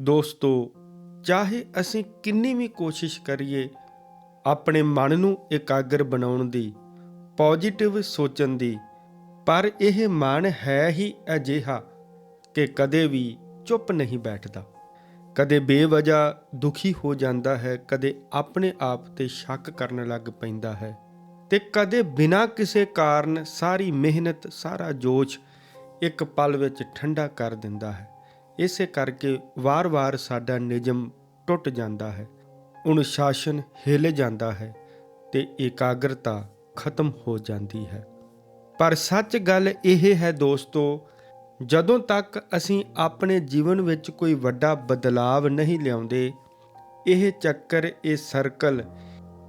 ਦੋਸਤੋ, ਚਾਹੇ ਅਸੀਂ ਕਿੰਨੀ ਵੀ ਕੋਸ਼ਿਸ਼ ਕਰੀਏ, ਆਪਣੇ ਮਨ ਨੂੰ ਇਕਾਗਰ ਬਣਾਉਣ ਦੀ, ਪੋਜ਼ਿਟਿਵ ਸੋਚਣ ਦੀ, ਪਰ ਇਹ ਮਨ ਹੈ ਹੀ ਅਜਿਹਾ ਕਿ ਕਦੇ ਵੀ ਚੁੱਪ ਨਹੀਂ ਬੈਠਦਾ। ਕਦੇ ਬੇਵਜ੍ਹਾ ਦੁਖੀ ਹੋ ਜਾਂਦਾ ਹੈ, ਕਦੇ ਆਪਣੇ ਆਪ ਤੇ ਸ਼ੱਕ ਕਰਨ ਲੱਗ ਪੈਂਦਾ ਹੈ ਤੇ ਕਦੇ ਬਿਨਾਂ ਕਿਸੇ ਕਾਰਨ ਸਾਰੀ ਮਿਹਨਤ, ਸਾਰਾ ਜੋਸ਼ ਇੱਕ ਪਲ ਵਿੱਚ ਠੰਡਾ ਕਰ ਦਿੰਦਾ ਹੈ। ਇਸੇ ਕਰਕੇ ਵਾਰ-ਵਾਰ ਸਾਡਾ ਨਿਯਮ ਟੁੱਟ ਜਾਂਦਾ ਹੈ। ਅਨੁਸ਼ਾਸਨ ਹਿੱਲ ਜਾਂਦਾ ਹੈ ਤੇ ਇਕਾਗਰਤਾ ਖਤਮ ਹੋ ਜਾਂਦੀ ਹੈ। ਪਰ ਸੱਚ ਗੱਲ ਇਹ ਹੈ ਦੋਸਤੋ, ਜਦੋਂ ਤੱਕ ਅਸੀਂ ਆਪਣੇ ਜੀਵਨ ਵਿੱਚ ਕੋਈ ਵੱਡਾ ਬਦਲਾਵ ਨਹੀਂ ਲਿਆਉਂਦੇ, ਇਹ ਚੱਕਰ, ਇਹ ਸਰਕਲ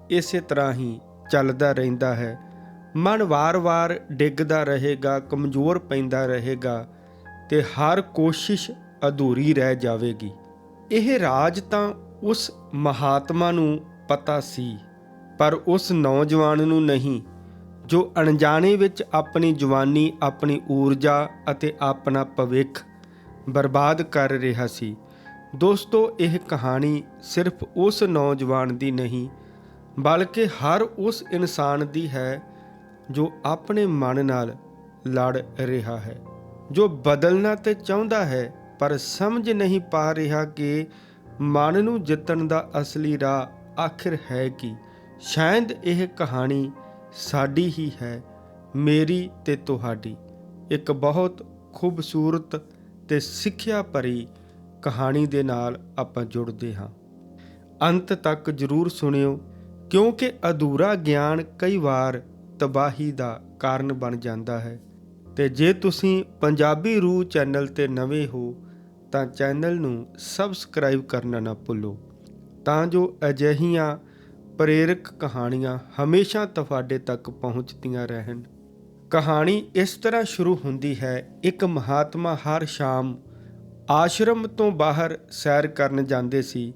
ਇਸੇ ਤਰ੍ਹਾਂ ਹੀ ਚੱਲਦਾ ਰਹਿੰਦਾ ਹੈ। ਮਨ ਵਾਰ-ਵਾਰ ਡਿੱਗਦਾ ਰਹੇਗਾ, ਕਮਜ਼ੋਰ ਪੈਂਦਾ ਰਹੇਗਾ ਤੇ ਹਰ ਕੋਸ਼ਿਸ਼ ਅਧੂਰੀ ਰਹਿ ਜਾਵੇਗੀ। ਇਹ ਰਾਜ ਤਾਂ ਉਸ ਮਹਾਤਮਾ ਨੂੰ ਪਤਾ ਸੀ, ਪਰ ਉਸ ਨੌਜਵਾਨ ਨੂੰ ਨਹੀਂ, ਜੋ ਅਣਜਾਣੇ ਵਿੱਚ ਆਪਣੀ ਜਵਾਨੀ, ਆਪਣੀ ਊਰਜਾ ਅਤੇ ਆਪਣਾ ਭਵਿੱਖ ਬਰਬਾਦ ਕਰ ਰਿਹਾ ਸੀ। ਦੋਸਤੋ, ਇਹ ਕਹਾਣੀ ਸਿਰਫ ਉਸ ਨੌਜਵਾਨ ਦੀ ਨਹੀਂ, ਬਲਕਿ ਹਰ ਉਸ ਇਨਸਾਨ ਦੀ ਹੈ, ਜੋ ਆਪਣੇ ਮਨ ਨਾਲ ਲੜ ਰਿਹਾ ਹੈ, ਜੋ ਬਦਲਣਾ ਤੇ ਚਾਹੁੰਦਾ ਹੈ ਪਰ ਸਮਝ ਨਹੀਂ ਪਾ ਰਿਹਾ ਕਿ ਮਨ ਨੂੰ ਜਿੱਤਣ ਦਾ ਅਸਲੀ ਰਾਹ ਆਖਿਰ ਹੈ ਕੀ। ਸ਼ਾਇਦ ਇਹ ਕਹਾਣੀ ਸਾਡੀ ਹੀ ਹੈ, ਮੇਰੀ ਤੇ ਤੁਹਾਡੀ। ਇੱਕ ਬਹੁਤ ਖੂਬਸੂਰਤ ਤੇ ਸਿੱਖਿਆ ਭਰੀ ਕਹਾਣੀ ਦੇ ਨਾਲ ਆਪਾਂ ਜੁੜਦੇ ਹਾਂ। ਅੰਤ ਤੱਕ ਜਰੂਰ ਸੁਣਿਓ, ਕਿਉਂਕਿ ਅਧੂਰਾ ਗਿਆਨ ਕਈ ਵਾਰ ਤਬਾਹੀ ਦਾ ਕਾਰਨ ਬਣ ਜਾਂਦਾ ਹੈ। ਤੇ ਜੇ ਤੁਸੀਂ ਪੰਜਾਬੀ ਰੂ ਚੈਨਲ ਤੇ ਨਵੇਂ ਹੋ ਤਾਂ ਚੈਨਲ ਨੂੰ ਸਬਸਕ੍ਰਾਈਬ ਕਰਨਾ ਨਾ ਭੁੱਲੋ। ਤਾਂ ਜੋ ਅਜਿਹੀਆਂ ਪ੍ਰੇਰਕ ਕਹਾਣੀਆਂ ਹਮੇਸ਼ਾ ਤੁਹਾਡੇ ਤੱਕ ਪਹੁੰਚਦੀਆਂ ਰਹਿਣ। ਕਹਾਣੀ ਇਸ ਤਰ੍ਹਾਂ ਸ਼ੁਰੂ ਹੁੰਦੀ ਹੈ, ਇੱਕ ਮਹਾਤਮਾ ਹਰ ਸ਼ਾਮ ਆਸ਼ਰਮ ਤੋਂ ਬਾਹਰ ਸੈਰ ਕਰਨ ਜਾਂਦੇ ਸੀ।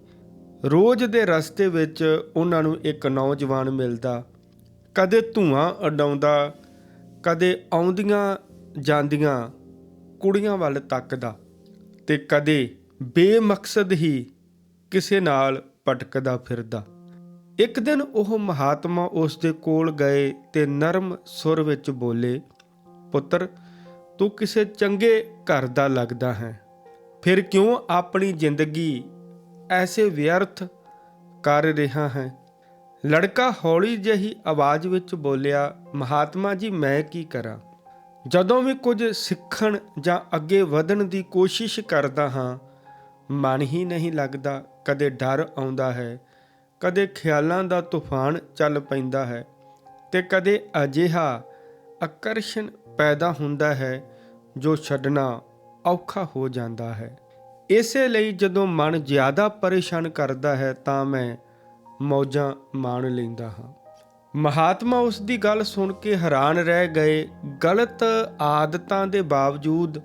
ਰੋਜ਼ ਦੇ ਰਸਤੇ ਵਿੱਚ ਉਹਨਾਂ ਨੂੰ ਇੱਕ ਨੌਜਵਾਨ ਮਿਲਦਾ। ਕਦੇ ਧੂਆਂ ਉਡਾਉਂਦਾ, ਕਦੇ ਆਉਂਦੀਆਂ ਜਾਂਦੀਆਂ ਕੁੜੀਆਂ ਵੱਲ ਤੱਕਦਾ। ਤੇ ਕਦੇ ਬੇਮਕਸਦ ਹੀ ਕਿਸੇ ਨਾਲ ਭਟਕਦਾ ਫਿਰਦਾ। ਇੱਕ ਦਿਨ ਉਹ ਮਹਾਤਮਾ ਉਸ ਦੇ ਕੋਲ ਗਏ ਤੇ ਨਰਮ ਸੁਰ ਵਿੱਚ ਬੋਲੇ, ਪੁੱਤਰ, ਤੂੰ ਕਿਸੇ ਚੰਗੇ ਘਰ ਦਾ ਲੱਗਦਾ ਹੈ। ਫਿਰ ਕਿਉਂ ਆਪਣੀ ਜ਼ਿੰਦਗੀ ਐਸੇ ਵਿਅਰਥ ਕਰ ਰਿਹਾ ਹੈ? ਲੜਕਾ ਹੌਲੀ ਜਿਹੀ ਆਵਾਜ਼ ਵਿੱਚ ਬੋਲਿਆ, ਮਹਾਤਮਾ ਜੀ, ਮੈਂ ਕੀ ਕਰਾਂ? ਜਦੋਂ ਵੀ ਕੁਝ ਸਿੱਖਣ ਜਾਂ ਅੱਗੇ ਵਧਣ ਦੀ ਕੋਸ਼ਿਸ਼ ਕਰਦਾ ਹਾਂ, ਮਨ ਹੀ ਨਹੀਂ ਲੱਗਦਾ ਕਦੇ ਡਰ ਆਉਂਦਾ ਹੈ, ਕਦੇ ਖਿਆਲਾਂ ਦਾ ਤੂਫਾਨ ਚੱਲ ਪੈਂਦਾ ਹੈ ਤੇ ਕਦੇ ਅਜਿਹਾ ਆਕਰਸ਼ਣ ਪੈਦਾ ਹੁੰਦਾ ਹੈ ਜੋ ਛੱਡਣਾ ਔਖਾ ਹੋ ਜਾਂਦਾ ਹੈ। ਇਸੇ ਲਈ ਜਦੋਂ ਮਨ ਜ਼ਿਆਦਾ ਪਰੇਸ਼ਾਨ ਕਰਦਾ ਹੈ ਤਾਂ ਮੈਂ ਮੌਜਾਂ ਮਾਣ ਲੈਂਦਾ ਹਾਂ। ਮਹਾਤਮਾ ਉਸ ਦੀ ਗੱਲ ਸੁਣ ਕੇ ਹੈਰਾਨ ਰਹਿ ਗਏ। ਗਲਤ ਆਦਤਾਂ ਦੇ ਬਾਵਜੂਦ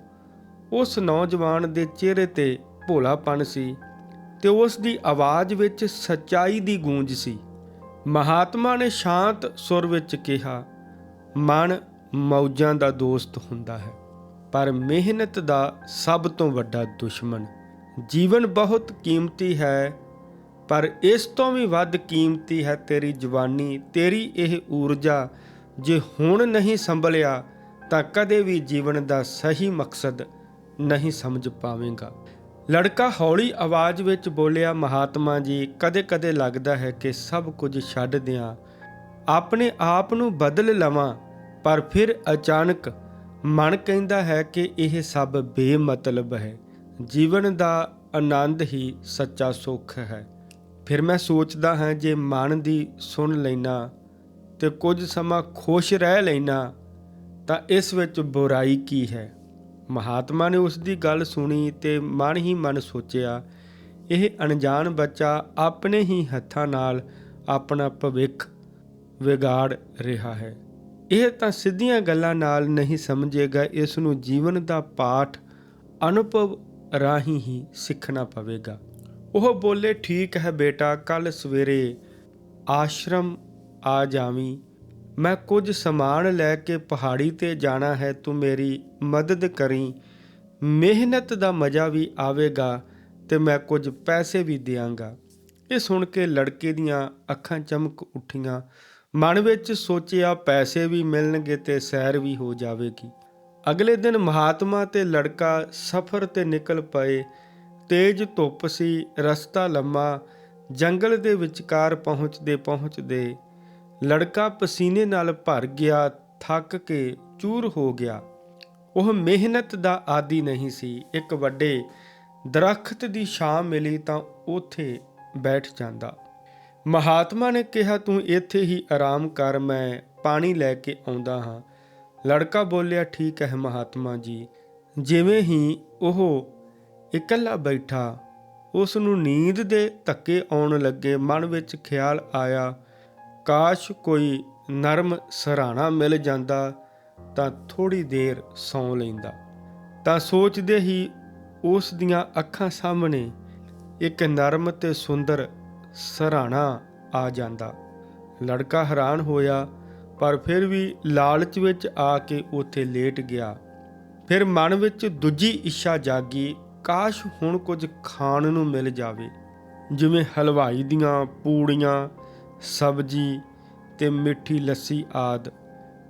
ਉਸ ਨੌਜਵਾਨ ਦੇ ਚਿਹਰੇ ਤੇ ਭੋਲਾਪਨ ਸੀ ਤੇ ਉਸ ਦੀ ਆਵਾਜ਼ ਵਿੱਚ ਸੱਚਾਈ ਦੀ ਗੂੰਜ ਸੀ। ਮਹਾਤਮਾ ਨੇ ਸ਼ਾਂਤ ਸੁਰ ਵਿੱਚ ਕਿਹਾ, ਮਨ ਮੌਜਾਂ ਦਾ ਦੋਸਤ ਹੁੰਦਾ ਹੈ, ਪਰ ਮਿਹਨਤ ਦਾ ਸਭ ਤੋਂ ਵੱਡਾ ਦੁਸ਼ਮਣ। ਜੀਵਨ ਬਹੁਤ ਕੀਮਤੀ ਹੈ ਪਰ ਇਸ ਤੋਂ ਵੀ ਵੱਧ ਕੀਮਤੀ ਹੈ ਤੇਰੀ ਜਵਾਨੀ ਤੇਰੀ ਇਹ ਊਰਜਾ। ਜੇ ਹੁਣ ਨਹੀਂ ਸੰਭਲਿਆ, ਤਾਂ ਕਦੇ ਵੀ ਜੀਵਨ ਦਾ ਸਹੀ ਮਕਸਦ ਨਹੀਂ ਸਮਝ ਪਾਵੇਂਗਾ। ਲੜਕਾ ਹੌਲੀ ਆਵਾਜ਼ ਵਿੱਚ ਬੋਲਿਆ, ਮਹਾਤਮਾ ਜੀ, ਕਦੇ-ਕਦੇ ਲੱਗਦਾ ਹੈ ਕਿ ਸਭ ਕੁਝ ਛੱਡ ਦਿਆਂ। ਆਪਣੇ ਆਪ ਨੂੰ ਬਦਲ ਲਵਾਂ। ਪਰ ਫਿਰ ਅਚਾਨਕ ਮਨ ਕਹਿੰਦਾ ਹੈ ਕਿ ਇਹ ਸਭ ਬੇਮਤਲਬ ਹੈ। ਜੀਵਨ ਦਾ ਆਨੰਦ ਹੀ ਸੱਚਾ ਸੁੱਖ ਹੈ। ਫਿਰ ਮੈਂ ਸੋਚਦਾ ਹਾਂ ਜੇ ਮਨ ਦੀ ਸੁਣ ਲੈਣਾ ਤੇ ਕੁਝ ਸਮਾਂ ਖੁਸ਼ ਰਹਿ ਲੈਣਾ ਤਾਂ ਇਸ ਵਿੱਚ ਬੁਰਾਈ ਕੀ ਹੈ? ਮਹਾਤਮਾ ਨੇ ਉਸ ਦੀ ਗੱਲ ਸੁਣੀ ਤੇ ਮਨ ਹੀ ਮਨ ਸੋਚਿਆ, ਇਹ ਅਣਜਾਣ ਬੱਚਾ ਆਪਣੇ ਹੀ ਹੱਥਾਂ ਨਾਲ ਆਪਣਾ ਭਵਿੱਖ ਵਿਗਾੜ ਰਿਹਾ ਹੈ। ਇਹ ਤਾਂ ਸਿੱਧੀਆਂ ਗੱਲਾਂ ਨਾਲ ਨਹੀਂ ਸਮਝੇਗਾ, ਇਸ ਨੂੰ ਜੀਵਨ ਦਾ ਪਾਠ ਅਨੁਭਵ ਰਾਹੀਂ ਹੀ ਸਿੱਖਣਾ ਪਵੇਗਾ। ਉਹ ਬੋਲੇ, ਠੀਕ ਹੈ ਬੇਟਾ ਕੱਲ ਸਵੇਰੇ ਆਸ਼ਰਮ ਆ ਜਾਵੀਂ। ਮੈਂ ਕੁਝ ਸਮਾਨ ਲੈ ਕੇ ਪਹਾੜੀ ਤੇ ਜਾਣਾ ਹੈ, ਤੂੰ ਮੇਰੀ ਮਦਦ ਕਰੀ। ਮਿਹਨਤ ਦਾ ਮਜ਼ਾ ਵੀ ਆਵੇਗਾ ਤੇ ਮੈਂ ਕੁਝ ਪੈਸੇ ਵੀ ਦਿਆਂਗਾ ਇਹ ਸੁਣ ਕੇ ਲੜਕੇ ਦੀਆਂ ਅੱਖਾਂ ਚਮਕ ਉੱਠੀਆਂ। ਮਨ ਵਿੱਚ ਸੋਚਿਆ, ਪੈਸੇ ਵੀ ਮਿਲਣਗੇ ਤੇ ਸੈਰ ਵੀ ਹੋ ਜਾਵੇਗੀ। ਅਗਲੇ ਦਿਨ ਮਹਾਤਮਾ ਤੇ ਲੜਕਾ ਸਫ਼ਰ ਤੇ ਨਿਕਲ ਪਏ। ਤੇਜ਼ ਧੁੱਪ ਸੀ, ਰਸਤਾ ਲੰਮਾ, ਜੰਗਲ ਦੇ ਵਿਚਕਾਰ ਪਹੁੰਚਦੇ ਪਹੁੰਚਦੇ ਲੜਕਾ ਪਸੀਨੇ ਨਾਲ ਭਰ ਗਿਆ, ਥੱਕ ਕੇ ਚੂਰ ਹੋ ਗਿਆ। ਉਹ ਮਿਹਨਤ ਦਾ ਆਦੀ ਨਹੀਂ ਸੀ, ਇੱਕ ਵੱਡੇ ਦਰਖਤ ਦੀ ਛਾਂ ਮਿਲੀ ਤਾਂ ਉੱਥੇ ਬੈਠ ਜਾਂਦਾ। ਮਹਾਤਮਾ ਨੇ ਕਿਹਾ, ਤੂੰ ਇੱਥੇ ਹੀ ਆਰਾਮ ਕਰ, ਮੈਂ ਪਾਣੀ ਲੈ ਕੇ ਆਉਂਦਾ ਹਾਂ। ਲੜਕਾ ਬੋਲਿਆ, ਠੀਕ ਹੈ ਮਹਾਤਮਾ ਜੀ। ਜਿਵੇਂ ਹੀ ਉਹ ਇਕੱਲਾ ਬੈਠਾ ਉਸ ਨੂੰ ਨੀਂਦ ਦੇ ਧੱਕੇ ਆਉਣ ਲੱਗੇ ਮਨ ਵਿੱਚ ਖਿਆਲ ਆਇਆ, ਕਾਸ਼ ਕੋਈ ਨਰਮ ਸਰਾਣਾ ਮਿਲ ਜਾਂਦਾ ਤਾਂ ਥੋੜੀ ਦੇਰ ਸੌਂ ਲੈਂਦਾ। ਤਾਂ ਸੋਚਦੇ ਹੀ ਉਸ ਦੀਆਂ ਅੱਖਾਂ ਸਾਹਮਣੇ ਇੱਕ ਨਰਮ ਤੇ ਸੁੰਦਰ ਸਰਾਣਾ ਆ ਜਾਂਦਾ। ਲੜਕਾ ਹੈਰਾਨ ਹੋਇਆ, ਪਰ ਫਿਰ ਵੀ ਲਾਲਚ ਵਿੱਚ ਆ ਕੇ ਉੱਥੇ ਲੇਟ ਗਿਆ। ਫਿਰ ਮਨ ਵਿੱਚ ਦੂਜੀ ਇੱਛਾ ਜਾਗੀ ਕਾਸ਼ ਹੁਣ ਕੁਝ ਖਾਣ ਨੂੰ ਮਿਲ ਜਾਵੇ। ਜਿਵੇਂ ਹਲਵਾਈ ਦੀਆਂ ਪੂੜੀਆਂ, ਸਬਜੀ ਤੇ ਮਿੱਠੀ ਲੱਸੀ ਆਦ।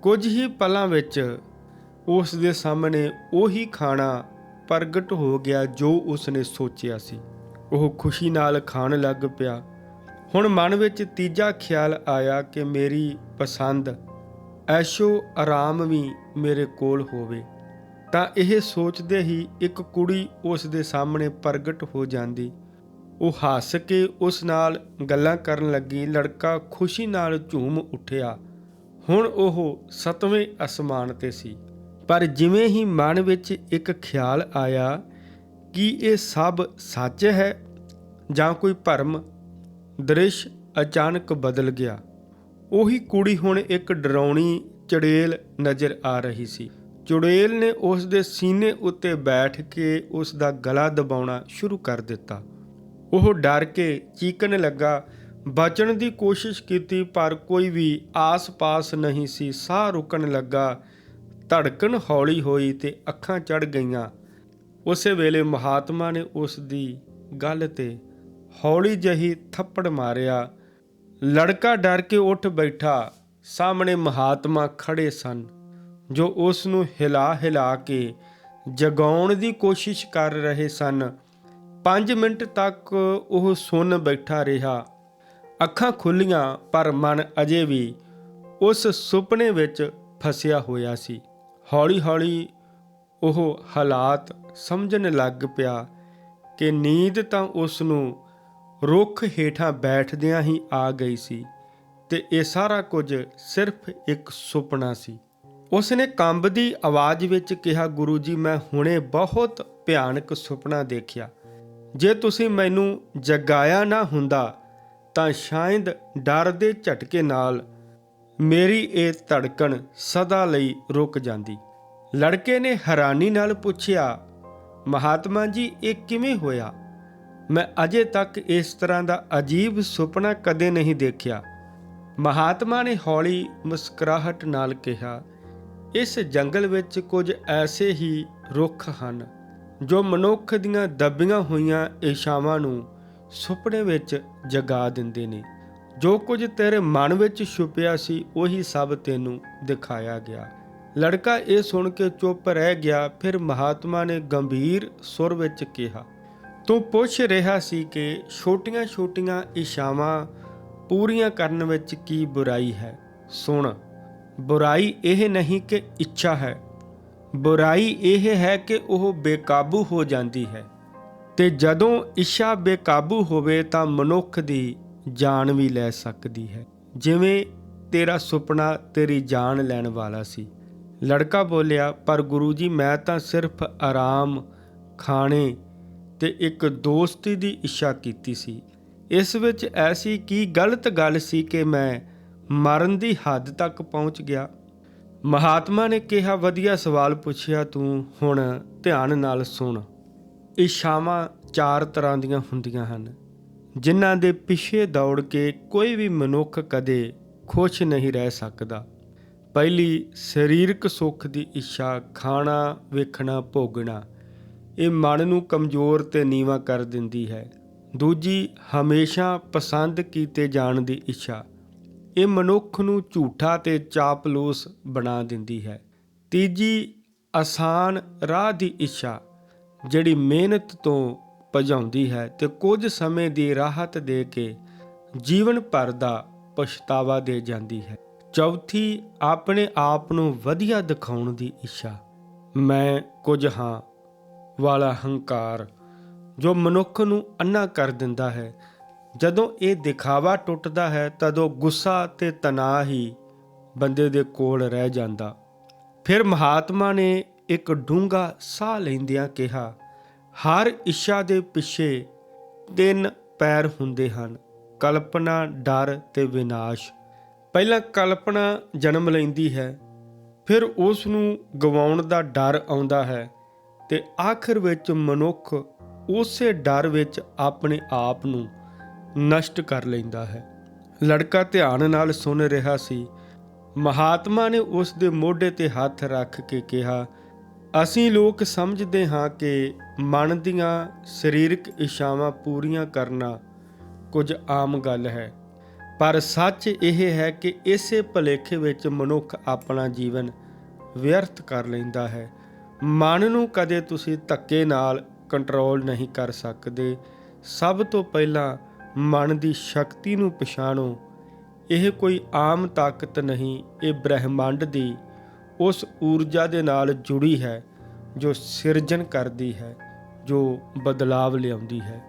ਕੁਝ ਹੀ ਪਲਾਂ ਵਿੱਚ ਉਸ ਦੇ ਸਾਹਮਣੇ ਉਹੀ ਖਾਣਾ ਪ੍ਰਗਟ ਹੋ ਗਿਆ ਜੋ ਉਸ ਨੇ ਸੋਚਿਆ ਸੀ। ਉਹ ਖੁਸ਼ੀ ਨਾਲ ਖਾਣ ਲੱਗ ਪਿਆ। ਹੁਣ ਮਨ ਵਿੱਚ ਤੀਜਾ ਖਿਆਲ ਆਇਆ ਕਿ ਮੇਰੀ ਪਸੰਦ ਐਸ਼ੋ ਆਰਾਮ ਵੀ ਮੇਰੇ ਕੋਲ ਹੋਵੇ। ਤਾਂ ਇਹ ਸੋਚਦੇ ਹੀ ਇੱਕ ਕੁੜੀ ਉਸ ਦੇ ਸਾਹਮਣੇ ਪ੍ਰਗਟ ਹੋ ਜਾਂਦੀ। ਉਹ ਹੱਸ ਕੇ ਉਸ ਨਾਲ ਗੱਲਾਂ ਕਰਨ ਲੱਗੀ। ਲੜਕਾ ਖੁਸ਼ੀ ਨਾਲ ਝੂਮ ਉੱਠਿਆ। ਹੁਣ ਉਹ ਸਤਵੇਂ ਅਸਮਾਨ ਤੇ ਸੀ। ਪਰ ਜਿਵੇਂ ਹੀ ਮਨ ਵਿੱਚ ਇੱਕ ਖਿਆਲ ਆਇਆ ਕਿ ਇਹ ਸਭ ਸੱਚ ਹੈ ਜਾਂ ਕੋਈ ਭਰਮ, ਦ੍ਰਿਸ਼ ਅਚਾਨਕ ਬਦਲ ਗਿਆ। ਉਹੀ ਕੁੜੀ ਹੁਣ ਇੱਕ ਡਰਾਉਣੀ ਚੜੇਲ ਨਜ਼ਰ ਆ ਰਹੀ ਸੀ। ਚੁੜੇਲ ਨੇ ਉਸ ਦੇ ਸੀਨੇ ਉੱਤੇ ਬੈਠ ਕੇ ਉਸ ਦਾ ਗਲਾ ਦਬਾਉਣਾ ਸ਼ੁਰੂ ਕਰ ਦਿੱਤਾ। ਉਹ ਡਰ ਕੇ ਚੀਕਣ ਲੱਗਾ। ਬਚਣ ਦੀ ਕੋਸ਼ਿਸ਼ ਕੀਤੀ, ਪਰ ਕੋਈ ਵੀ ਆਸ-ਪਾਸ ਨਹੀਂ ਸੀ। ਸਾਹ ਰੁਕਣ ਲੱਗਾ। ਧੜਕਣ ਹੌਲੀ ਹੋਈ ਤੇ ਅੱਖਾਂ ਚੜ ਗਈਆਂ। ਉਸੇ ਵੇਲੇ ਮਹਾਤਮਾ ਨੇ ਉਸ ਦੀ ਗੱਲ ਤੇ ਹੌਲੀ ਜਹੀ ਥੱਪੜ ਮਾਰਿਆ। ਲੜਕਾ ਡਰ ਕੇ ਉੱਠ ਬੈਠਾ। ਸਾਹਮਣੇ ਮਹਾਤਮਾ ਖੜੇ ਸਨ। ਜੋ ਉਸ ਨੂੰ ਹਿਲਾ ਹਿਲਾ ਕੇ ਜਗਾਉਣ ਦੀ ਕੋਸ਼ਿਸ਼ ਕਰ ਰਹੇ ਸਨ। 5 ਮਿੰਟ ਤੱਕ ਉਹ ਸੁੰਨ ਬੈਠਾ ਰਿਹਾ। ਅੱਖਾਂ ਖੁੱਲੀਆਂ, ਪਰ ਮਨ ਅਜੇ ਵੀ ਉਸ ਸੁਪਨੇ ਵਿੱਚ ਫਸਿਆ ਹੋਇਆ ਸੀ। ਹੌਲੀ-ਹੌਲੀ ਉਹ ਹਾਲਾਤ ਸਮਝਣ ਲੱਗ ਪਿਆ ਕਿ ਨੀਂਦ ਤਾਂ ਉਸ ਨੂੰ ਰੁੱਖ ਹੇਠਾਂ ਬੈਠਦਿਆਂ ਹੀ ਆ ਗਈ ਸੀ ਤੇ ਇਹ ਸਾਰਾ ਕੁਝ ਸਿਰਫ ਇੱਕ ਸੁਪਨਾ ਸੀ। ਉਸ ਨੇ ਕੰਬਦੀ ਆਵਾਜ਼ ਵਿੱਚ ਕਿਹਾ, ਗੁਰੂ ਜੀ, ਮੈਂ ਹੁਣੇ ਬਹੁਤ ਭਿਆਨਕ ਸੁਪਨਾ ਦੇਖਿਆ। ਜੇ ਤੁਸੀਂ ਮੈਨੂੰ ਜਗਾਇਆ ਨਾ ਹੁੰਦਾ, ਤਾਂ ਸ਼ਾਇਦ ਡਰ ਦੇ ਝਟਕੇ ਨਾਲ ਮੇਰੀ ਇਹ ਧੜਕਣ ਸਦਾ ਲਈ ਰੁਕ ਜਾਂਦੀ। ਲੜਕੇ ਨੇ ਹੈਰਾਨੀ ਨਾਲ ਪੁੱਛਿਆ, ਮਹਾਤਮਾ ਜੀ, ਇਹ ਕਿਵੇਂ ਹੋਇਆ? ਮੈਂ ਅਜੇ ਤੱਕ ਇਸ ਤਰ੍ਹਾਂ ਦਾ ਅਜੀਬ ਸੁਪਨਾ ਕਦੇ ਨਹੀਂ ਦੇਖਿਆ। ਮਹਾਤਮਾ ਨੇ ਹੌਲੀ ਮੁਸਕਰਾਹਟ ਨਾਲ ਕਿਹਾ ਇਸ ਜੰਗਲ ਵਿੱਚ ਕੁਝ ਐਸੇ ਹੀ ਰੁੱਖ ਹਨ, ਜੋ ਮਨੁੱਖ ਦੀਆਂ ਦੱਬੀਆਂ ਹੋਈਆਂ ਇਸ਼ਾਵਾਂ ਨੂੰ ਸੁਪਨੇ ਵਿੱਚ ਜਗਾ ਦਿੰਦੇ ਨੇ। ਜੋ ਕੁਝ ਤੇਰੇ ਮਨ ਵਿੱਚ ਛੁਪਿਆ ਸੀ, ਉਹੀ ਸਭ ਤੈਨੂੰ ਦਿਖਾਇਆ ਗਿਆ। ਲੜਕਾ ਇਹ ਸੁਣ ਕੇ ਚੁੱਪ ਰਹਿ ਗਿਆ, ਫਿਰ ਮਹਾਤਮਾ ਨੇ ਗੰਭੀਰ ਸੁਰ ਵਿੱਚ ਕਿਹਾ, ਤੂੰ ਪੁੱਛ ਰਿਹਾ ਸੀ ਕਿ ਛੋਟੀਆਂ-ਛੋਟੀਆਂ ਇਸ਼ਾਵਾਂ ਪੂਰੀਆਂ ਕਰਨ ਵਿੱਚ ਕੀ ਬੁਰਾਈ ਹੈ? ਸੁਣ ਬੁਰਾਈ ਇਹ ਨਹੀਂ ਕਿ ਇੱਛਾ ਹੈ। ਬੁਰਾਈ ਇਹ ਹੈ ਕਿ ਉਹ ਬੇਕਾਬੂ ਹੋ ਜਾਂਦੀ ਹੈ। ਤੇ ਜਦੋਂ ਇੱਛਾ ਬੇਕਾਬੂ ਹੋਵੇ ਤਾਂ ਮਨੁੱਖ ਦੀ ਜਾਨ ਵੀ ਲੈ ਸਕਦੀ ਹੈ। ਜਿਵੇਂ ਤੇਰਾ ਸੁਪਨਾ ਤੇਰੀ ਜਾਨ ਲੈਣ ਵਾਲਾ ਸੀ। ਲੜਕਾ ਬੋਲਿਆ, ਪਰ ਗੁਰੂ ਜੀ, ਮੈਂ ਤਾਂ ਸਿਰਫ ਆਰਾਮ, ਖਾਣੇ ਤੇ ਇੱਕ ਦੋਸਤੀ ਦੀ ਇੱਛਾ ਕੀਤੀ ਸੀ। ਇਸ ਵਿੱਚ ਐਸੀ ਕੀ ਗਲਤ ਗੱਲ ਸੀ ਕਿ ਮੈਂ ਮਰਨ ਦੀ ਹੱਦ ਤੱਕ ਪਹੁੰਚ ਗਿਆ। ਮਹਾਤਮਾ ਨੇ ਕਿਹਾ, ਵਧੀਆ ਸਵਾਲ ਪੁੱਛਿਆ ਤੂੰ, ਹੁਣ ਧਿਆਨ ਨਾਲ ਸੁਣ। ਇੱਛਾਵਾਂ ਚਾਰ ਤਰ੍ਹਾਂ ਦੀਆਂ ਹੁੰਦੀਆਂ ਹਨ, ਜਿਨ੍ਹਾਂ ਦੇ ਪਿੱਛੇ ਦੌੜ ਕੇ ਕੋਈ ਵੀ ਮਨੁੱਖ ਕਦੇ ਖੁਸ਼ ਨਹੀਂ ਰਹਿ ਸਕਦਾ। ਪਹਿਲੀ, ਸਰੀਰਕ ਸੁੱਖ ਦੀ ਇੱਛਾ, ਖਾਣਾ, ਵੇਖਣਾ, ਭੋਗਣਾ। ਇਹ ਮਨ ਨੂੰ ਕਮਜ਼ੋਰ ਤੇ ਨੀਵਾ ਕਰ ਦਿੰਦੀ ਹੈ। ਦੂਜੀ, ਹਮੇਸ਼ਾ ਪਸੰਦ ਕੀਤੇ ਜਾਣ ਦੀ ਇੱਛਾ। ਇਹ ਮਨੁੱਖ ਨੂੰ ਝੂਠਾ ਤੇ ਚਾਪਲੂਸ ਬਣਾ ਦਿੰਦੀ ਹੈ। ਤੀਜੀ ਆਸਾਨ ਰਾਹ ਦੀ ਇੱਛਾ, ਜਿਹੜੀ ਮਿਹਨਤ ਤੋਂ ਭਜਾਉਂਦੀ ਹੈ ਤੇ ਕੁਝ ਸਮੇਂ ਦੀ ਰਾਹਤ ਦੇ ਕੇ ਜੀਵਨ ਭਰ ਦਾ ਪਛਤਾਵਾ ਦੇ ਜਾਂਦੀ ਹੈ। ਚੌਥੀ, ਆਪਣੇ ਆਪ ਨੂੰ ਵਧੀਆ ਦਿਖਾਉਣ ਦੀ ਇੱਛਾ। ਮੈਂ ਕੁਝ ਹਾਂ ਵਾਲਾ ਹੰਕਾਰ ਜੋ ਮਨੁੱਖ ਨੂੰ ਅੰਨਾ ਕਰ ਦਿੰਦਾ ਹੈ ਜਦੋਂ ਇਹ ਦਿਖਾਵਾ ਟੁੱਟਦਾ ਹੈ, ਤਦੋਂ ਗੁੱਸਾ ਤੇ ਤਣਾਅ ਹੀ ਬੰਦੇ ਦੇ ਕੋਲ ਰਹਿ ਜਾਂਦਾ। ਫਿਰ ਮਹਾਤਮਾ ਨੇ ਇੱਕ ਡੂੰਘਾ ਸਾਹ ਲੈਂਦਿਆਂ ਕਿਹਾ, ਹਰ ਇੱਛਾ ਦੇ ਪਿੱਛੇ ਤਿੰਨ ਪੈਰ ਹੁੰਦੇ ਹਨ, ਕਲਪਨਾ, ਡਰ ਤੇ ਵਿਨਾਸ਼। ਪਹਿਲਾਂ ਕਲਪਨਾ ਜਨਮ ਲੈਂਦੀ ਹੈ, ਫਿਰ ਉਸ ਨੂੰ ਗਵਾਉਣ ਦਾ ਡਰ ਆਉਂਦਾ ਹੈ ਤੇ ਆਖਰ ਵਿੱਚ ਮਨੁੱਖ ਉਸੇ ਡਰ ਵਿੱਚ ਆਪਣੇ ਆਪ ਨੂੰ ਨਸ਼ਟ ਕਰ ਲੈਂਦਾ ਹੈ। ਲੜਕਾ ਧਿਆਨ ਨਾਲ ਸੁਣ ਰਿਹਾ ਸੀ। ਮਹਾਤਮਾ ਨੇ ਉਸ ਦੇ ਮੋਢੇ ਤੇ ਹੱਥ ਰੱਖ ਕੇ ਕਿਹਾ, ਅਸੀਂ ਲੋਕ ਸਮਝਦੇ ਹਾਂ ਕਿ ਮਨ ਦੀਆਂ ਸਰੀਰਕ ਇੱਛਾਵਾਂ ਪੂਰੀਆਂ ਕਰਨਾ ਕੁਝ ਆਮ ਗੱਲ ਹੈ। ਪਰ ਸੱਚ ਇਹ ਹੈ ਕਿ ਇਸੇ ਭਲੇਖੇ ਵਿੱਚ ਮਨੁੱਖ ਆਪਣਾ ਜੀਵਨ ਵਿਅਰਥ ਕਰ ਲੈਂਦਾ ਹੈ। ਮਨ ਨੂੰ ਕਦੇ ਤੁਸੀਂ ਧੱਕੇ ਨਾਲ ਕੰਟਰੋਲ ਨਹੀਂ ਕਰ ਸਕਦੇ। ਸਭ ਤੋਂ ਪਹਿਲਾਂ ਮਨ ਦੀ ਸ਼ਕਤੀ ਨੂੰ ਪਛਾਣੋ। ਇਹ ਕੋਈ ਆਮ ਤਾਕਤ ਨਹੀਂ, ਇਹ ਬ੍ਰਹਿਮੰਡ ਦੀ ਉਸ ਊਰਜਾ ਦੇ ਨਾਲ ਜੁੜੀ ਹੈ, ਜੋ ਸਿਰਜਣ ਕਰਦੀ ਹੈ, ਜੋ ਬਦਲਾਵ ਲਿਆਉਂਦੀ ਹੈ।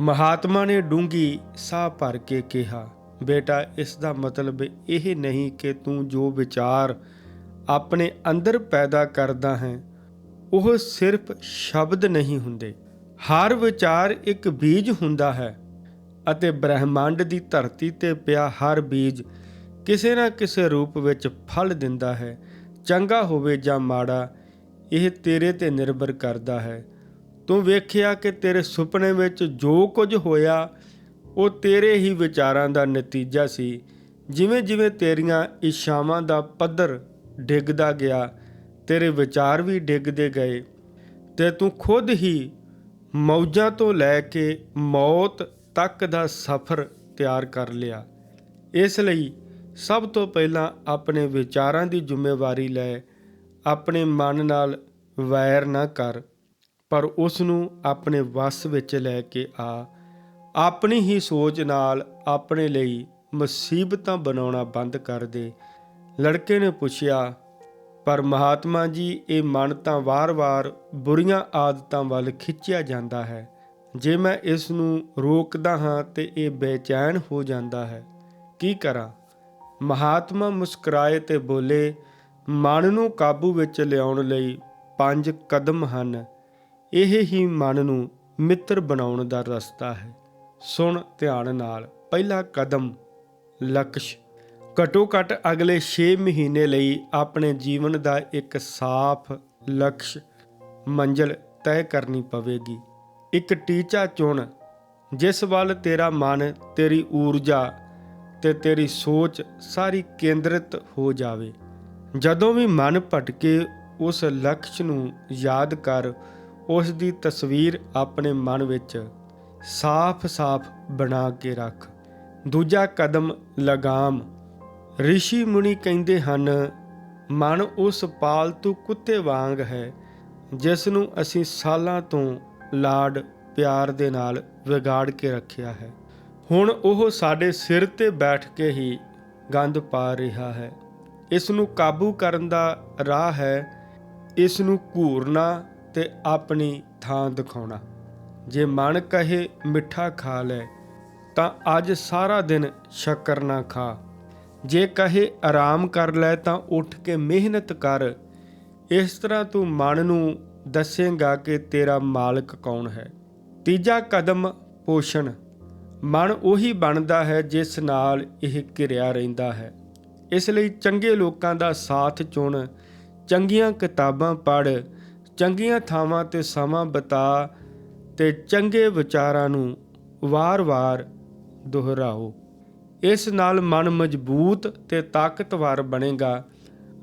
ਮਹਾਤਮਾ ਨੇ ਡੂੰਗੀ ਸਾਹ ਭਰ ਕੇ ਕਿਹਾ, ਬੇਟਾ, ਇਸ ਦਾ ਮਤਲਬ ਇਹ ਨਹੀਂ ਕਿ ਤੂੰ ਜੋ ਵਿਚਾਰ ਆਪਣੇ ਅੰਦਰ ਪੈਦਾ ਕਰਦਾ ਹੈ, ਉਹ ਸਿਰਫ ਸ਼ਬਦ ਨਹੀਂ ਹੁੰਦੇ। ਹਰ ਵਿਚਾਰ ਇੱਕ ਬੀਜ ਹੁੰਦਾ ਹੈ। ਅਤੇ ਬ੍ਰਹਿਮੰਡ ਦੀ ਧਰਤੀ ਤੇ ਪਿਆ ਹਰ ਬੀਜ ਕਿਸੇ ਨਾ ਕਿਸੇ ਰੂਪ ਵਿੱਚ ਫਲ ਦਿੰਦਾ ਹੈ, ਚੰਗਾ ਹੋਵੇ ਜਾਂ ਮਾੜਾ, ਇਹ ਤੇਰੇ ਤੇ ਨਿਰਭਰ ਕਰਦਾ ਹੈ। ਤੂੰ ਵੇਖਿਆ ਕਿ ਤੇਰੇ ਸੁਪਨੇ ਵਿੱਚ ਜੋ ਕੁਝ ਹੋਇਆ, ਉਹ ਤੇਰੇ ਹੀ ਵਿਚਾਰਾਂ ਦਾ ਨਤੀਜਾ ਸੀ। ਜਿਵੇਂ ਜਿਵੇਂ ਤੇਰੀਆਂ ਇੱਛਾਵਾਂ ਦਾ ਪੱਧਰ ਡਿੱਗਦਾ ਗਿਆ, ਤੇਰੇ ਵਿਚਾਰ ਵੀ ਡਿੱਗਦੇ ਗਏ। ਤੇ ਤੂੰ ਖੁਦ ਹੀ ਮੌਜਾਂ ਤੋਂ ਲੈ ਕੇ ਮੌਤ ਤੱਕ ਦਾ ਸਫ਼ਰ ਤਿਆਰ ਕਰ ਲਿਆ। ਇਸ ਲਈ ਸਭ ਤੋਂ ਪਹਿਲਾਂ ਆਪਣੇ ਵਿਚਾਰਾਂ ਦੀ ਜ਼ਿੰਮੇਵਾਰੀ ਲੈ, ਆਪਣੇ ਮਨ ਨਾਲ ਵੈਰ ਨਾ ਕਰ, ਪਰ ਉਸ ਨੂੰ ਆਪਣੇ ਵੱਸ ਵਿੱਚ ਲੈ ਕੇ ਆ। ਆਪਣੀ ਹੀ ਸੋਚ ਨਾਲ ਆਪਣੇ ਲਈ ਮੁਸੀਬਤਾਂ ਬਣਾਉਣਾ ਬੰਦ ਕਰ ਦੇ। ਲੜਕੇ ਨੇ ਪੁੱਛਿਆ ਪਰ ਮਹਾਤਮਾ ਜੀ, ਇਹ ਮਨ ਤਾਂ ਵਾਰ-ਵਾਰ ਬੁਰੀਆਂ ਆਦਤਾਂ ਵੱਲ ਖਿੱਚਿਆ ਜਾਂਦਾ ਹੈ। ਜੇ ਮੈਂ ਇਸ ਨੂੰ ਰੋਕਦਾ ਹਾਂ ਤੇ ਇਹ ਬੇਚੈਨ ਹੋ ਜਾਂਦਾ ਹੈ, ਕੀ ਕਰਾਂ? ਮਹਾਤਮਾ ਮੁਸਕਰਾਏ ਤੇ ਬੋਲੇ, ਮਨ ਨੂੰ ਕਾਬੂ ਵਿੱਚ ਲਿਆਉਣ ਲਈ ਪੰਜ ਕਦਮ ਹਨ। ਇਹ ਹੀ ਮਨ ਨੂੰ ਮਿੱਤਰ ਬਣਾਉਣ ਦਾ ਰਸਤਾ ਹੈ। ਸੁਣ ਧਿਆਨ ਨਾਲ, ਪਹਿਲਾ ਕਦਮ, ਲਕਸ਼। ਘਟੋ ਘਟ ਅਗਲੇ 6 ਮਹੀਨੇ ਲਈ ਆਪਣੇ ਜੀਵਨ ਦਾ ਇੱਕ ਸਾਫ਼ ਲਕਸ਼, ਮੰਜ਼ਲ ਤੈਅ ਕਰਨੀ ਪਵੇਗੀ। ਇੱਕ ਟੀਚਾ ਚੁਣ, ਜਿਸ ਵੱਲ ਤੇਰਾ ਮਨ, ਤੇਰੀ ਊਰਜਾ ਤੇ ਤੇਰੀ ਸੋਚ ਸਾਰੀ ਕੇਂਦਰਿਤ ਹੋ ਜਾਵੇ। ਜਦੋਂ ਵੀ ਮਨ ਭਟਕੇ ਉਸ ਲਕਸ਼ ਨੂੰ ਯਾਦ ਕਰ, ਉਸ ਦੀ ਤਸਵੀਰ ਆਪਣੇ ਮਨ ਵਿੱਚ ਸਾਫ਼-ਸਾਫ਼ ਬਣਾ ਕੇ ਰੱਖ। ਦੂਜਾ ਕਦਮ, ਲਗਾਮ। ਰਿਸ਼ੀ ਮੁਨੀ ਕਹਿੰਦੇ ਹਨ, ਮਨ ਉਸ ਪਾਲਤੂ ਕੁੱਤੇ ਵਾਂਗ ਹੈ, ਜਿਸ ਨੂੰ ਅਸੀਂ ਸਾਲਾਂ ਤੋਂ ਲਾਡ ਪਿਆਰ ਦੇ ਨਾਲ ਵਿਗਾੜ ਕੇ ਰੱਖਿਆ ਹੈ। ਹੁਣ ਉਹ ਸਾਡੇ ਸਿਰ ਤੇ ਬੈਠ ਕੇ ਹੀ ਗੰਦ ਪਾ ਰਿਹਾ ਹੈ। ਇਸ ਨੂੰ ਕਾਬੂ ਕਰਨ ਦਾ ਰਾਹ ਹੈ। ਇਸ ਨੂੰ ਘੂਰਨਾ ਤੇ ਆਪਣੀ ਥਾਂ ਦਿਖਾਉਣਾ। ਜੇ ਮਨ ਕਹੇ ਮਿੱਠਾ ਖਾ ਲੈ, ਤਾਂ ਅੱਜ ਸਾਰਾ ਦਿਨ ਸ਼ੱਕਰ ਨਾ ਖਾ। ਜੇ ਕਹੇ ਆਰਾਮ ਕਰ ਲੈ, ਤਾਂ ਉੱਠ ਕੇ ਮਿਹਨਤ ਕਰ। ਇਸ ਤਰ੍ਹਾਂ ਤੂੰ ਮਨ ਨੂੰ ਦੱਸੇਗਾ ਕਿ ਤੇਰਾ ਮਾਲਕ ਕੌਣ ਹੈ। ਤੀਜਾ ਕਦਮ, ਪੋਸ਼ਣ। ਮਨ ਉਹੀ ਬਣਦਾ ਹੈ ਜਿਸ ਨਾਲ ਇਹ ਘਿਰਿਆ ਰਹਿੰਦਾ ਹੈ। ਇਸ ਲਈ ਚੰਗੇ ਲੋਕਾਂ ਦਾ ਸਾਥ ਚੁਣ, ਚੰਗੀਆਂ ਕਿਤਾਬਾਂ ਪੜ੍ਹ, ਚੰਗੀਆਂ ਥਾਵਾਂ ਤੇ ਸਮਾਂ ਬਿਤਾ ਤੇ ਚੰਗੇ ਵਿਚਾਰਾਂ ਨੂੰ ਵਾਰ-ਵਾਰ ਦੁਹਰਾਓ। ਇਸ ਨਾਲ ਮਨ ਮਜ਼ਬੂਤ ਤੇ ਤਾਕਤਵਰ ਬਣੇਗਾ,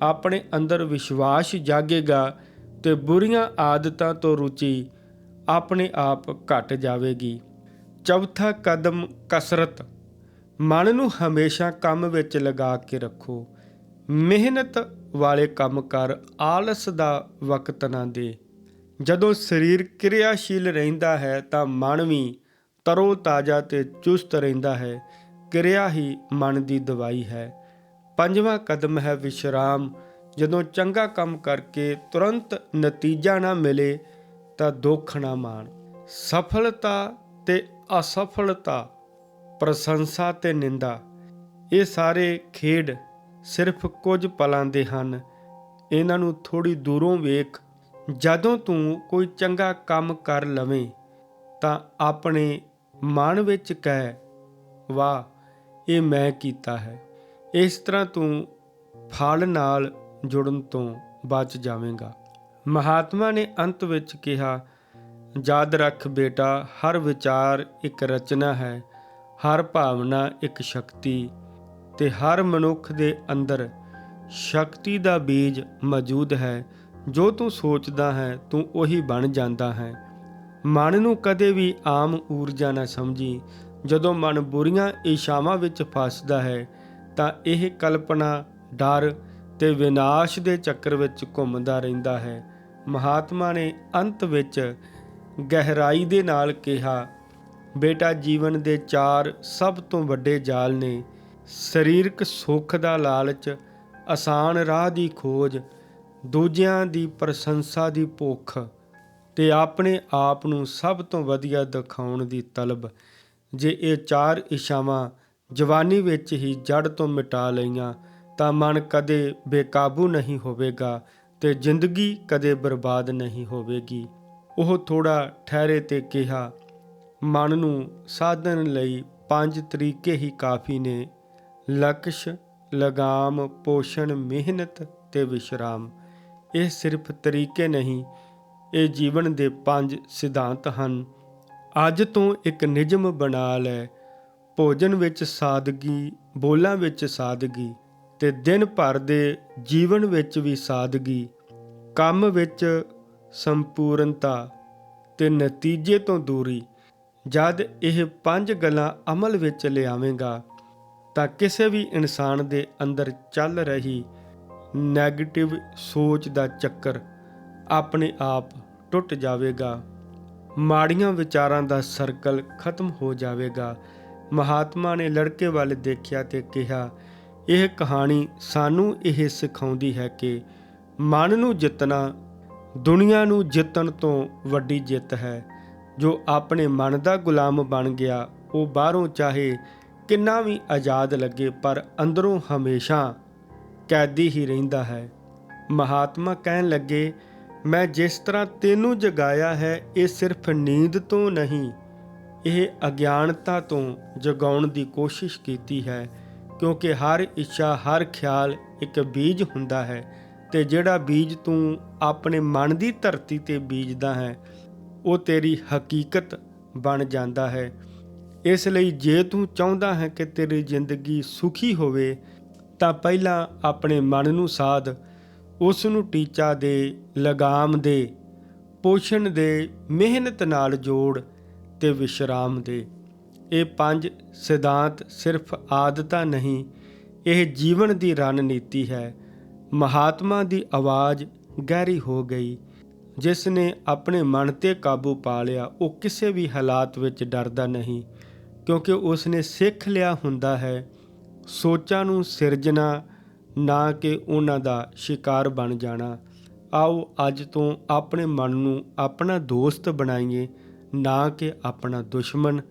ਆਪਣੇ ਅੰਦਰ ਵਿਸ਼ਵਾਸ ਜਾਗੇਗਾ ਤੇ ਬੁਰੀਆਂ ਆਦਤਾਂ ਤੋਂ ਰੁਚੀ ਆਪਣੇ ਆਪ ਘਟ ਜਾਵੇਗੀ। ਚੌਥਾ ਕਦਮ, ਕਸਰਤ। ਮਨ ਨੂੰ ਹਮੇਸ਼ਾ ਕੰਮ ਵਿੱਚ ਲਗਾ ਕੇ ਰੱਖੋ। ਮਿਹਨਤ ਵਾਲੇ ਕੰਮ ਕਰ ਆਲਸ ਦਾ ਵਕਤ ਨਾ ਦੇ। ਜਦੋਂ ਸਰੀਰ ਕਿਰਿਆਸ਼ੀਲ ਰਹਿੰਦਾ ਹੈ ਤਾਂ ਮਨ ਵੀ ਤਰੋ ਤਾਜ਼ਾ ਤੇ ਚੁਸਤ ਰਹਿੰਦਾ ਹੈ। ਕਿਰਿਆ ਹੀ ਮਨ ਦੀ ਦਵਾਈ ਹੈ। ਪੰਜਵਾਂ ਕਦਮ ਹੈ ਵਿਸ਼ਰਾਮ। ਜਦੋਂ ਚੰਗਾ ਕੰਮ ਕਰਕੇ ਤੁਰੰਤ ਨਤੀਜਾ ਨਾ ਮਿਲੇ ਤਾਂ ਦੁੱਖ ਨਾ ਮਾਣ। ਸਫਲਤਾ ਤੇ ਅਸਫਲਤਾ, ਪ੍ਰਸ਼ੰਸਾ ਤੇ ਨਿੰਦਾ, ਇਹ ਸਾਰੇ ਖੇਡ ਸਿਰਫ ਕੁਝ ਪਲਾਂ ਦੇ ਹਨ। ਇਹਨਾਂ ਨੂੰ ਥੋੜੀ ਦੂਰੋਂ ਵੇਖ, ਜਦੋਂ ਤੂੰ ਕੋਈ ਚੰਗਾ ਕੰਮ ਕਰ ਲਵੇਂ, ਤਾਂ ਆਪਣੇ ਮਨ ਵਿੱਚ ਕਹਿ, ਵਾਹ, ਇਹ ਮੈਂ ਕੀਤਾ ਹੈ। ਇਸ ਤਰ੍ਹਾਂ ਤੂੰ ਫਲ ਨਾਲ ਜੁੜਨ ਤੋਂ ਬਚ ਜਾਵੇਂਗਾ। ਮਹਾਤਮਾ ਨੇ ਅੰਤ ਵਿੱਚ ਕਿਹਾ, ਯਾਦ ਰੱਖ ਬੇਟਾ, ਹਰ ਵਿਚਾਰ ਇੱਕ ਰਚਨਾ ਹੈ, ਹਰ ਭਾਵਨਾ ਇੱਕ ਸ਼ਕਤੀ ਤੇ ਹਰ ਮਨੁੱਖ ਦੇ ਅੰਦਰ ਸ਼ਕਤੀ ਦਾ ਬੀਜ ਮੌਜੂਦ ਹੈ। ਜੋ ਤੂੰ ਸੋਚਦਾ ਹੈ, ਤੂੰ ਉਹੀ ਬਣ ਜਾਂਦਾ ਹੈ। ਮਨ ਨੂੰ ਕਦੇ ਵੀ ਆਮ ਊਰਜਾ ਨਾ ਸਮਝੀ। ਜਦੋਂ ਮਨ ਬੁਰੀਆਂ ਇਸ਼ਾਵਾਂ ਵਿੱਚ ਫਸਦਾ ਹੈ, ਤਾਂ ਇਹ ਕਲਪਨਾ, ਡਰ ਤੇ ਵਿਨਾਸ਼ ਦੇ ਚੱਕਰ ਵਿੱਚ ਘੁੰਮਦਾ ਰਹਿੰਦਾ ਹੈ। ਮਹਾਤਮਾ ਨੇ ਅੰਤ ਵਿੱਚ ਗਹਿਰਾਈ ਦੇ ਨਾਲ ਕਿਹਾ, ਬੇਟਾ, ਜੀਵਨ ਦੇ ਚਾਰ ਸਭ ਤੋਂ ਵੱਡੇ ਜਾਲ ਨੇ। ਸਰੀਰਕ ਸੁੱਖ ਦਾ ਲਾਲਚ, ਆਸਾਨ ਰਾਹ ਦੀ ਖੋਜ, ਦੂਜਿਆਂ ਦੀ ਪ੍ਰਸ਼ੰਸਾ ਦੀ ਭੁੱਖ ਤੇ ਆਪਣੇ ਆਪ ਨੂੰ ਸਭ ਤੋਂ ਵਧੀਆ ਦਿਖਾਉਣ ਦੀ ਤਲਬ। ਜੇ ਇਹ ਚਾਰ ਇਸ਼ਾਵਾਂ ਜਵਾਨੀ ਵਿੱਚ ਹੀ ਜੜ ਤੋਂ ਮਿਟਾ ਲਈਆਂ ਤਾਂ ਮਨ ਕਦੇ ਬੇਕਾਬੂ ਨਹੀਂ ਹੋਵੇਗਾ ਤੇ ਜ਼ਿੰਦਗੀ ਕਦੇ ਬਰਬਾਦ ਨਹੀਂ ਹੋਵੇਗੀ। ਉਹ ਥੋੜਾ ਠਹਿਰੇ ਤੇ ਕਿਹਾ, ਮਨ ਨੂੰ ਸਾਧਨ ਲਈ ਪੰਜ ਤਰੀਕੇ ਹੀ ਕਾਫੀ ਨੇ। ਲਕਸ਼, ਲਗਾਮ, ਪੋਸ਼ਣ, ਮਿਹਨਤ ਤੇ ਵਿਸ਼ਰਾਮ। ਇਹ ਸਿਰਫ ਤਰੀਕੇ ਨਹੀਂ, ਇਹ ਜੀਵਨ ਦੇ ਪੰਜ ਸਿਧਾਂਤ ਹਨ। ਅੱਜ ਤੋਂ ਇੱਕ ਨਿਯਮ ਬਣਾ ਲੈ। ਭੋਜਨ ਵਿੱਚ ਸਾਦਗੀ, ਬੋਲਾਂ ਵਿੱਚ ਸਾਦਗੀ। ਤੇ ਦਿਨ ਭਰ ਦੇ ਜੀਵਨ ਵਿੱਚ ਵੀ ਸਾਦਗੀ, ਕੰਮ ਵਿੱਚ ਸੰਪੂਰਨਤਾ ਤੇ ਨਤੀਜੇ ਤੋਂ ਦੂਰੀ, ਜਦ ਇਹ ਪੰਜ ਗੱਲਾਂ ਅਮਲ ਵਿੱਚ ਲਿਆਵੇਂਗਾ, ਤਾਂ ਕਿਸੇ ਵੀ ਇਨਸਾਨ ਦੇ ਅੰਦਰ ਚੱਲ ਰਹੀ ਨੈਗੇਟਿਵ ਸੋਚ ਦਾ ਚੱਕਰ ਆਪਣੇ ਆਪ ਟੁੱਟ ਜਾਵੇਗਾ। ਮਾੜੀਆਂ ਵਿਚਾਰਾਂ ਦਾ ਸਰਕਲ ਖਤਮ ਹੋ ਜਾਵੇਗਾ। ਮਹਾਤਮਾ ਨੇ ਲੜਕੇ ਵੱਲ ਦੇਖਿਆ ਤੇ ਕਿਹਾ ਇਹ ਕਹਾਣੀ ਸਾਨੂੰ ਇਹ ਸਿਖਾਉਂਦੀ ਹੈ ਕਿ ਮਨ ਨੂੰ ਜਿੱਤਣਾ ਦੁਨੀਆ ਨੂੰ ਜਿੱਤਣ ਤੋਂ ਵੱਡੀ ਜਿੱਤ ਹੈ। ਜੋ ਆਪਣੇ ਮਨ ਦਾ ਗੁਲਾਮ ਬਣ ਗਿਆ, ਉਹ ਬਾਹਰੋਂ ਚਾਹੇ ਕਿੰਨਾ ਵੀ ਆਜ਼ਾਦ ਲੱਗੇ, ਪਰ ਅੰਦਰੋਂ ਹਮੇਸ਼ਾ ਕੈਦੀ ਹੀ ਰਹਿੰਦਾ ਹੈ। ਮਹਾਤਮਾ ਕਹਿਣ ਲੱਗੇ, ਮੈਂ ਜਿਸ ਤਰ੍ਹਾਂ ਤੈਨੂੰ ਜਗਾਇਆ ਹੈ, ਇਹ ਸਿਰਫ ਨੀਂਦ ਤੋਂ ਨਹੀਂ, ਇਹ ਅਗਿਆਨਤਾ ਤੋਂ ਜਗਾਉਣ ਦੀ ਕੋਸ਼ਿਸ਼ ਕੀਤੀ ਹੈ। ਕਿਉਂਕਿ ਹਰ ਇੱਛਾ, ਹਰ ਖਿਆਲ ਇੱਕ ਬੀਜ ਹੁੰਦਾ ਹੈ ਤੇ ਜਿਹੜਾ ਬੀਜ ਤੂੰ ਆਪਣੇ ਮਨ ਦੀ ਧਰਤੀ ਤੇ ਬੀਜਦਾ ਹੈ, ਉਹ ਤੇਰੀ ਹਕੀਕਤ ਬਣ ਜਾਂਦਾ ਹੈ। ਇਸ ਲਈ ਜੇ ਤੂੰ ਚਾਹੁੰਦਾ ਹੈ ਕਿ ਤੇਰੀ ਜ਼ਿੰਦਗੀ ਸੁਖੀ ਹੋਵੇ, ਤਾਂ ਪਹਿਲਾਂ ਆਪਣੇ ਮਨ ਨੂੰ ਸਾਧ ਉਸ ਨੂੰ ਟੀਚਾ ਦੇ, ਲਗਾਮ ਦੇ, ਪੋਸ਼ਣ ਦੇ, ਮਿਹਨਤ ਨਾਲ ਜੋੜ ਤੇ ਵਿਸ਼ਰਾਮ ਦੇ। ਇਹ ਪੰਜ ਸਿਧਾਂਤ ਸਿਰਫ ਆਦਤਾਂ ਨਹੀਂ, ਇਹ ਜੀਵਨ ਦੀ ਰਣਨੀਤੀ ਹੈ। ਮਹਾਤਮਾ ਦੀ ਆਵਾਜ਼ ਗਹਿਰੀ ਹੋ ਗਈ। ਜਿਸ ਨੇ ਆਪਣੇ ਮਨ ਤੇ ਕਾਬੂ ਪਾ ਲਿਆ, ਉਹ ਕਿਸੇ ਵੀ ਹਾਲਾਤ ਵਿੱਚ ਡਰਦਾ ਨਹੀਂ, ਕਿਉਂਕਿ ਉਸ ਨੇ ਸਿੱਖ ਲਿਆ ਹੁੰਦਾ ਹੈ। ਸੋਚਾਂ ਨੂੰ ਸਿਰਜਣਾ, ਨਾ ਕਿ ਉਹਨਾਂ ਦਾ ਸ਼ਿਕਾਰ ਬਣ ਜਾਣਾ। ਆਓ ਅੱਜ ਤੋਂ ਆਪਣੇ ਮਨ ਨੂੰ ਆਪਣਾ ਦੋਸਤ ਬਣਾਈਏ, ਨਾ ਕਿ ਆਪਣਾ ਦੁਸ਼ਮਣ।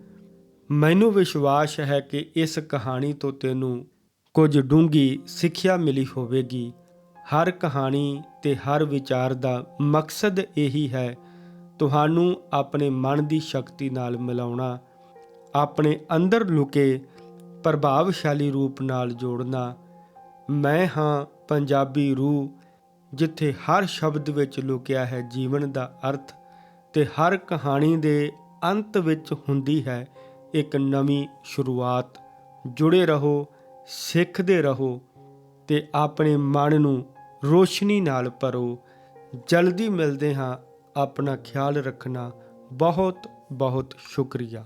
ਮੈਨੂੰ ਵਿਸ਼ਵਾਸ ਹੈ ਕਿ ਇਸ ਕਹਾਣੀ ਤੋਂ ਤੈਨੂੰ ਕੁਝ ਡੂੰਗੀ ਸਿੱਖਿਆ ਮਿਲੀ ਹੋਵੇਗੀ। ਹਰ ਕਹਾਣੀ ਤੇ ਹਰ ਵਿਚਾਰ ਦਾ ਮਕਸਦ ਇਹੀ ਹੈ ਤੁਹਾਨੂੰ ਆਪਣੇ ਮਨ ਦੀ ਸ਼ਕਤੀ ਨਾਲ ਮਿਲਾਉਣਾ, ਆਪਣੇ ਅੰਦਰ ਲੁਕੇ ਪ੍ਰਭਾਵਸ਼ਾਲੀ ਰੂਪ ਨਾਲ ਜੋੜਨਾ। ਮੈਂ ਹਾਂ ਪੰਜਾਬੀ ਰੂਹ, ਜਿੱਥੇ ਹਰ ਸ਼ਬਦ ਵਿੱਚ ਲੁਕਿਆ ਹੈ ਜੀਵਨ ਦਾ ਅਰਥ ਤੇ ਹਰ ਕਹਾਣੀ ਦੇ ਅੰਤ ਵਿੱਚ ਹੁੰਦੀ ਹੈ ਇੱਕ ਨਵੀਂ ਸ਼ੁਰੂਆਤ। ਜੁੜੇ ਰਹੋ, ਸਿੱਖਦੇ ਰਹੋ ਤੇ ਆਪਣੇ ਮਨ ਨੂੰ ਰੋਸ਼ਨੀ ਨਾਲ ਭਰੋ। ਜਲਦੀ ਮਿਲਦੇ ਹਾਂ। ਆਪਣਾ ਖਿਆਲ ਰੱਖਣਾ ਬਹੁਤ ਬਹੁਤ ਸ਼ੁਕਰੀਆ।